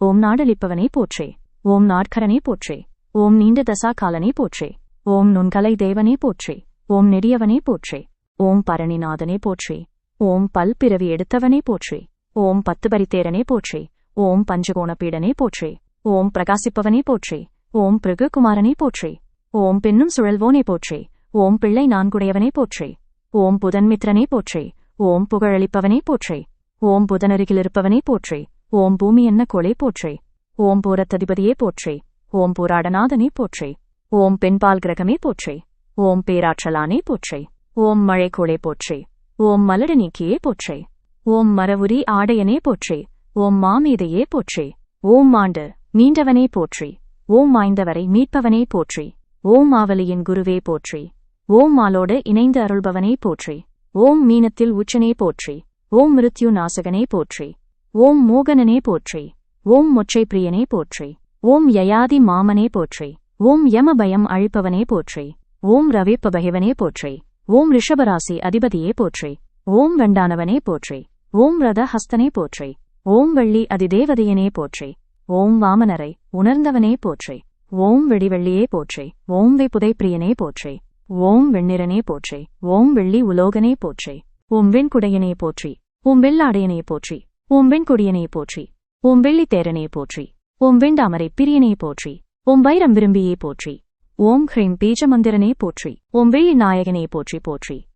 ஓம் நாடளிப்பவனே போற்றே ஓம் நாட்கரனே போற்றே ஓம் நீண்ட தசா காலனே போற்றே ஓம் நுண்கலை தேவனே போற்றே ஓம் நெடியவனே போற்றே ஓம் பரணிநாதனே போற்றே ஓம் பல் பிறவி எடுத்தவனே போற்றே ஓம் பத்துபரித்தேரனே போற்றே ஓம் பஞ்சகோணபீடனே போற்றே ஓம் பிரகாசிப்பவனே போற்றே ஓம் பிருகுகுமாரனே போற்றே ஓம் பெண்ணும் சுழல்வோனே போற்றே ஓம் பிள்ளை நான்குடையவனே போற்றே ஓம் புதன்மித்ரனே போற்றே ஓம் புகழளிப்பவனே போற்றே ஓம் புதனருகிலிருப்பவனே போற்றே ஓம் பூமி என்ன கோளே போற்றே ஓம் பூரத்ததிபதியே போற்றே ஓம் பூராடநாதனே போற்றே ஓம் பெண்பால் கிரகமே போற்றே ஓம் பேராற்றலானே போற்றே ஓம் மழைக்கோளே போற்றே ஓம் மலடு நீக்கியே போற்றே ஓம் மரவுரி ஆடையனே போற்றே ஓம் மாமேதையே போற்றே ஓம் மாண்டு மீண்டவனே போற்றி ஓம் மாய்ந்தவரை மீட்பவனே போற்றி ஓம் ஆவலியின் குருவே போற்றி ஓம் மாலோடு இணைந்து அருள்பவனே போற்றி ஓம் மீனத்தில் உச்சனே போற்றி ஓம் மிருத்யு நாசகனே போற்றி ஓம் மோகனனே போற்றி ஓம் மொச்சை பிரியனே போற்றி ஓம் யயாதி மாமனே போற்றி ஓம் யமபயம் அழிப்பவனே போற்றி ஓம் ரவிப்பபகிவனே போற்றி ஓம் ரிஷபராசி அதிபதியே போற்றி ஓம் வெண்டானவனே போற்றி ஓம் ரத ஹஸ்தனே போற்றி ஓம் வள்ளி அதிதேவதையனே போற்றி ஓம் வாமனரை உணர்ந்தவனே போற்றி ஓம் வெடிவெள்ளியே போற்றி ஓம் வெப்புதை பிரியனே போற்றி ஓம் வெண்ணிறனே போற்றி ஓம் வெள்ளி உலோகனே போற்றி ஓம் வெண்குடையனே போற்றி ஓம் வெள்ளாடையனே போற்றி ஓம் வெண்கொடியனே போற்றி. ஓம் வெள்ளித்தேரனே போற்றி. ஓம் வெண்டாமரை பிரியனையை போற்றி. ஓம் வைரம் விரும்பியே போற்றி. ஓம் ஹ்ரீம் பீஜமந்திரனே போற்றி. ஓம் வெள்ளி நாயகனே போற்றி போற்றி.